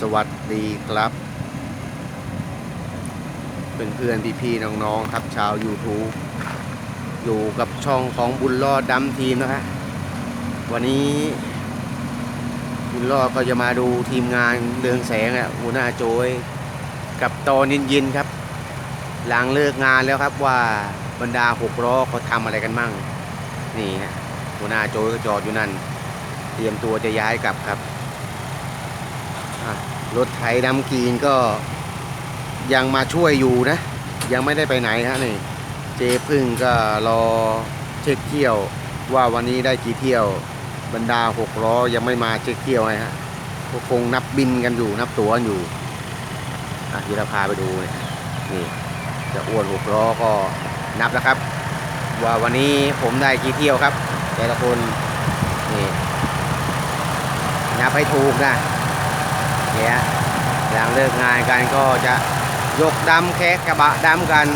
สวัสดีครับ เพื่อนๆพี่ๆน้องๆครับชาว YouTube อยู่กับช่องของบุญรอดดำทีมนะฮะวันนี้ บุญรอดก็จะมาดูทีมงานเรืองแสงอะหัวหน้าโจย กับตอนเย็นๆครับ หลังเลิกงานแล้วครับว่าบรรดาหกล้อเขาทำอะไรกันมั่ง นี่ฮะหัวหน้าโจยก็จอดอยู่นั่น เตรียมตัวจะย้ายกลับครับอะ รถไถดำกรีนก็ยังมาช่วยอยู่นะ ยังไม่ได้ไปไหนฮะนี่ เจพึ่งก็รอเช็คเที่ยว ว่าวันนี้ได้กี่เที่ยว บรรดาหกล้อยังไม่มาเช็คเที่ยวไงฮะก็คงนับบินกันอยู่นับตั๋วอยู่อะเดี๋ยวเราพาไปดูเลยนี่จะอ้วนหกล้อก็นับแล้วครับ ว่าวันนี้ผมได้กี่เที่ยวครับ แต่ละคนนี่นับให้ถูกนะ เนี่ยหลังเลิกงานกันก็จะยกดำแคกกระบะดำกัน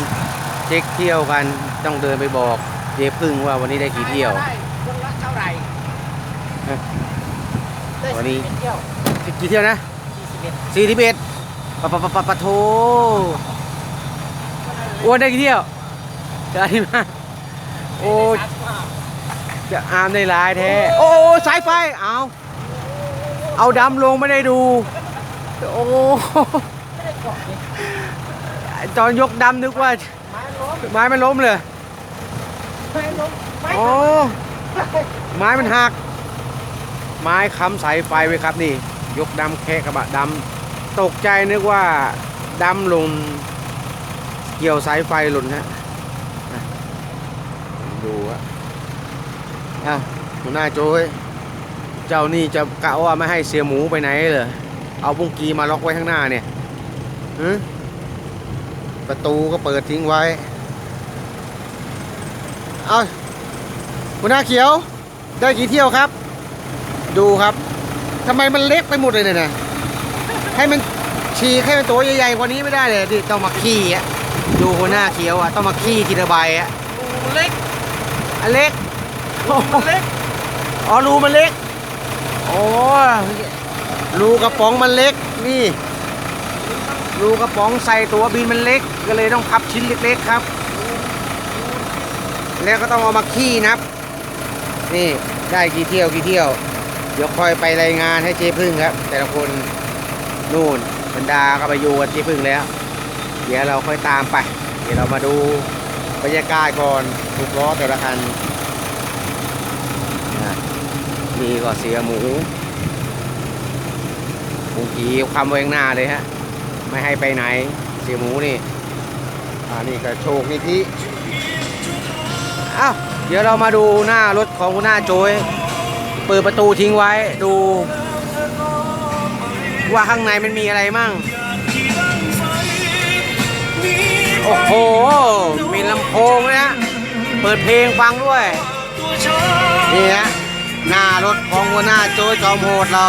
เช็คเที่ยวกันต้องเดินไปบอกเจพึ่งว่าวันนี้ได้กี่เที่ยวได้คนละเท่าไหร่ฮะได้วันนี้ สิบเอ็ดเที่ยวกี่เที่ยวนะสี่สิบเอ็ดสี่สิบเอ็ดปะปะปะปะปะโถอ้วนได้กี่เที่ยวจะอธิมาโอ้สามสิบห้าจะอามได้หลายแท้ โอ้สายไฟเอาเอาดำลงไม่ได้ดู โอ้ไม่ได้กรอกเลยตอนยกดำนึกว่า ไม้มันล้มไม้มันล้มเลยไม้ล้มไม้โอ้ไม้มันหัก ไม้ค้ำสายไฟไว้ครับนี่ ยกดำแค่กระบะดำตกใจนึกว่าดำหล่นเกี่ยวสายไฟหล่นฮะอะดูฮะอ้าวหัวหน้าโจ้ยเจ้านี่จะกะว่าไม่ให้เสียหมูไปไหนเหรอ เอาบุ้งกีมาล็อกไว้ข้างหน้าเนี่ยฮึประตูก็เปิดทิ้งไว้ เอาหัวหน้าเขียว ได้กี่เที่ยวครับ ดูครับทำไมมันเล็กไปหมดเลยเนี่ยนะให้มันฉีกให้มันตัวใหญ่ๆกว่านี้ไม่ได้เลยที่ต้องมาขี้อะดูหัวหน้าเขียวอะต้องมาขี้ทีละใบอะมันเล็กอันเล็กโอ้โหมันเล็ก อ๋อรูมันเล็ก โอ้ รูกระป๋องมันเล็กนี่รูกระป๋องใส่ตัวบินมันเล็ก ก็เลยต้องพับชิ้นเล็กๆครับ แล้วก็ต้องเอามาขี้นับ นี่ได้กี่เที่ยวกี่เที่ยว เดี๋ยวคอยไปรายงานให้เจ๊พึ่งครับ แต่ละคนนู่นบรรดาก็ไปอยู่กับเจ๊พึ่งแล้ว เดี๋ยวเราค่อยตามไป เดี๋ยวเรามาดูบรรยากาศก่อนถูกล้อแต่ละคันนะนี่ก็เสียหมู หมูกีคำไว้ข้างหน้าเลยฮะ ไม่ให้ไปไหนเสียหมูนี่อ่านี่ก็โชคนิธิอ้าวเดี๋ยวเรามาดูหน้ารถของคุณหน้าโจยเปิดประตูทิ้งไว้ดู ว่าข้างในมันมีอะไรมั่ง โอ้โห มีลำโพงด้ยนะ เปิดเพลงฟังด้วย นี่ฮะหน้ารถของหัวหน้าโจยจอมโหดเรา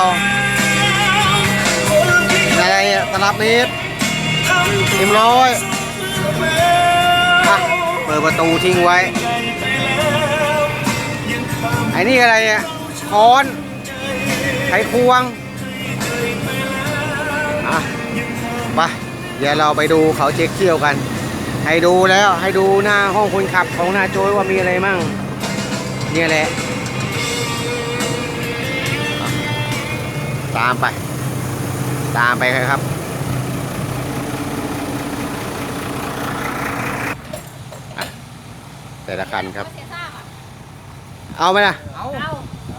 อะไรอะตลับนิดเต็มร้อยอะเปิดประตูทิ้งไว้ ไอ้นี่อะไรอะค้อนไขควงอะไปเดี๋ยวเราไปดูเขาเช็คเที่ยวกัน ให้ดูแล้วให้ดูหน้าห้องคนขับของหน้าโจยว่ามีอะไรมั่งเนี่ยแหละ ตามไป ตามไปครับอะแต่ละคันครับ เอาไหมล่ะเอา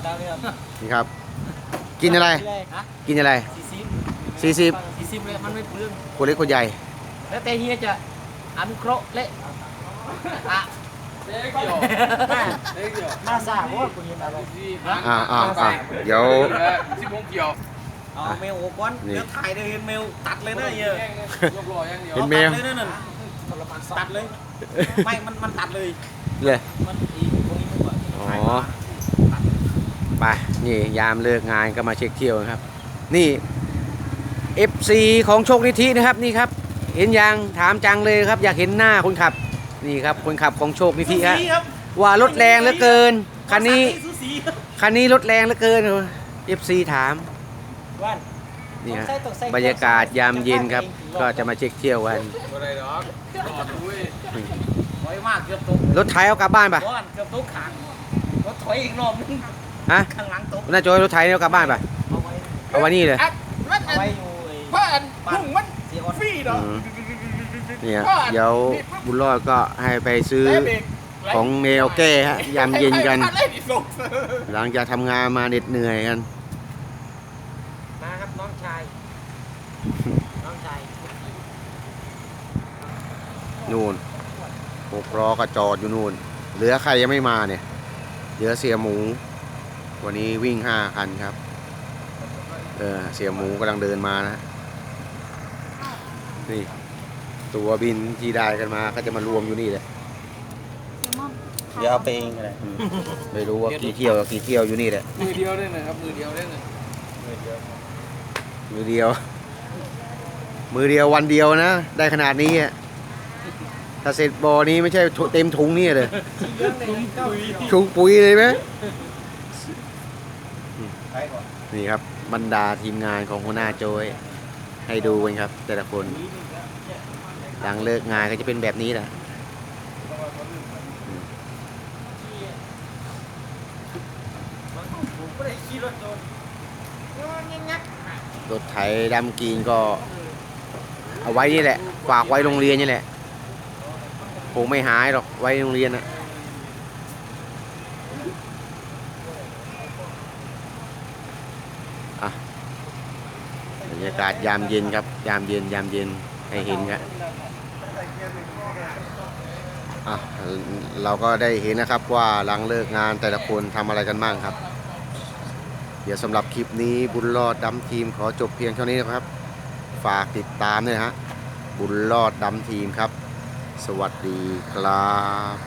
ดาวเรืองนี่ครับ กินอะไรฮะกินอะไรสี่สิบ40สี่สิบเลยมันไม่เปลืองคนเล็กคนใหญ่ แล้วแต่เฮียจะอนุเคราะห์เละอะเล็กเดียวเล็กเดียวมาสร้างว่าคุณยินอะไรฮะอ่าอ่าอ่าเดี๋ยวสิบโมงเกี่ยว เอาเมลโอ้ก้อนนี่ เดี๋ยวถ่ายได้เห็นเมลตัดเลยนะเฮียยกรออย่างเดียวเห็นเมล ตัดเลยนะนั่นตัดเลย ไม่ มันมันตัดเลย เลย มันอีกตรงนี้มันว่าอ๋อไปนี่ยามเลิกงานก็มาเช็คเที่ยวนะครับ นี่ FC ของโชคนิธินะครับนี่ครับ เห็นยังถามจังเลยครับ อยากเห็นหน้าคนขับ นี่ครับคนขับของโชคนิธิฮะสูสีครับว่ารถแรงเหลือเกินคันนี้ สูสีครับคันนี้รถแรงเหลือเกิน FC ถามว่า นนี่ฮะบรรยากาศยามเย็นครับ ก็จะมาเช็คเที่ยวกันอะไรหรอกรอดด้วยถอยมากเกือบตกรถไถเอากลับบ้านปะบ้านเกือบตกขางรถถอยอีกรอบนึงฮะข้างหลังตกน่าจะเอารถไถเอากลับบ้านปะเอาไว้เอาไว้นี่เลยเอาไว้อยู่ไอ้เพราะอันพุ่งมันเสียออนฟรีเนาะอืมเนี่ยเดี๋ยวบุญรอดก็ให้ไปซื้อแต่เบรกของแนวแก้ฮะยามเย็นกันให้ให้ให้ให้ส่งหลังจากทำงานมาเหน็ดเหนื่อยกัน มาครับน้องชายน้องชาย นู่นหกล้อก็จอดอยู่นู่น เหลือใครยังไม่มาเนี่ย เหลือเสียหมู วันนี้วิ่งห้าคันครับ เออเสียหมูกำลังเดินมานะ นี่ ตัวบินที่ได้กันมาก็จะมารวมอยู่นี่แหละ เดี๋ยวเอาไปเองเลยไม่รู้ว่ากี่เที่ยวกี่เที่ยวอยู่นี่แหละ มือเดียวได้นะครับ มือเดียวได้เลยมือเดียว มือเดียววันเดียวนะ ได้ขนาดนี้อะ ถ้าเสร็จบอนี้ไม่ใช่เต็มถุงนี่เลยถุงปุ๋ยเลยไหมนี่ครับบรรดาทีมงานของหัวหน้าโจยให้ดูกันครับ แต่ละคนหลังเลิกงานก็จะเป็นแบบนี้แหละผมก็ได้ขี่รถโดนรถไถดำกรีนก็ เอาไว้นี่แหละฝากไว้โรงเรียนนี่แหละค งไม่หายหรอกไว้โรงเรียนนะอะบรรยากาศยามเย็นครับ ยามเย็นยามเย็นให้เห็นครับเราก็ได้เห็นนะครับว่าหลังเลิกงานแต่ละคนทำอะไรกันบ้างครับ เดี๋ยวสำหรับคลิปนี้บุญรอดดำทีมขอจบเพียงเท่านี้นะครับ ฝากติดตามด้วยฮะบุญรอดดำทีมครับ สวัสดีครับ